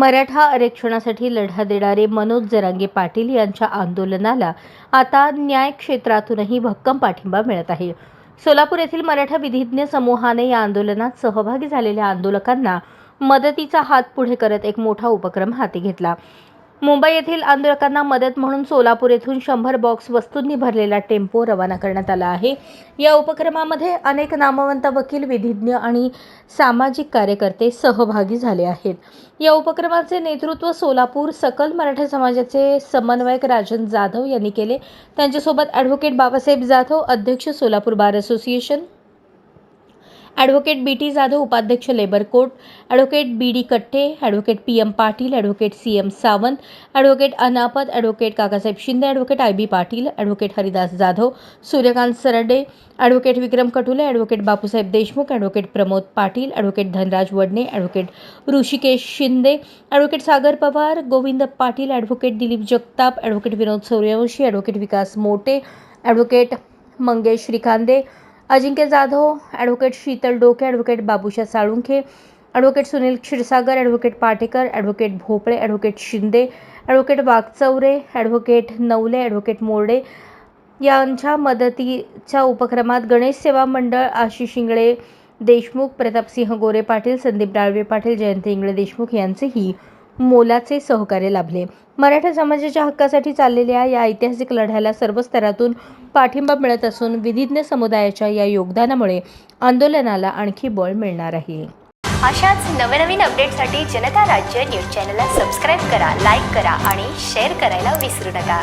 मराठा आरक्षणासाठी लढा देणारे मनोज जरांगे पाटील यांच्या आंदोलनाला आता न्याय क्षेत्रातूनही भक्कम पाठिंबा मिळत आहे. सोलापूर येथील मराठा विधिज्ञ समूहाने या आंदोलनात सहभागी झालेल्या आंदोलकांना मदतीचा हात पुढे करत एक मोठा उपक्रम हाती घेतला. मुंबई येथील आंदोलकांना मदत म्हणून सोलापूर येथून शंभर बॉक्स वस्तूंनी भरलेला टेम्पो रवाना करण्यात आला आहे. या उपक्रमामध्ये अनेक नामवंत वकील विधिज्ञ आणि सामाजिक कार्यकर्ते सहभागी झाले आहेत. या उपक्रमाचे नेतृत्व सोलापूर सकल मराठा समाजाचे समन्वयक राजन जाधव यांनी केले. त्यांच्यासोबत ॲडव्होकेट बाबासाहेब जाधव अध्यक्ष Solapur bar association advocate B T Jadhav उपाध्यक्ष labour court advocate B D Katte advocate P M Patil advocate C M Sawant advocate Anapat advocate Kakasaheb Shinde advocate I B Patil advocate Haridas Jadhav Suryakant Sarde advocate Vikram Katule advocate Bapusaheb Deshmukh advocate Pramod Patil advocate Dhanraj Wadne advocate Hrishikesh Shinde advocate Sagar Pawar Govind Patil advocate Dilip Jagtap advocate Vinod Suryavanshi advocate Vikas Mote advocate Mangesh Shrikande Ajinkya Jadhav advocate Sheetal Doke advocate Babusha Salunkhe advocate Sunil Kshirsagar advocate Patekar advocate Bhopale advocate Shinde advocate Wagchaure advocate Navale advocate Morde यांच्या मदतीच्या उपक्रमात गणेश सेवा मंडळ आशिष इंगळे देशमुख प्रतापसिंह गोरे पाटील संदीप डाळवे पाटील जयंती इंगळे देशमुख यांचेही मोलाचे सहकार्य लाभले. मराठा समाजाच्या हक्कासाठी चाललेल्या या ऐतिहासिक लढ्याला सर्व स्तरातून पाठिंबा मिळत असून विधिज्ञ समुदायाच्या या योगदानामुळे आंदोलनाला आणखी बळ मिळणार आहे. अशाच नवनवीन अपडेटसाठी जनता राज्य न्यूज चॅनलला सबस्क्राईब करा लाईक करा आणि शेअर करायला विसरू नका.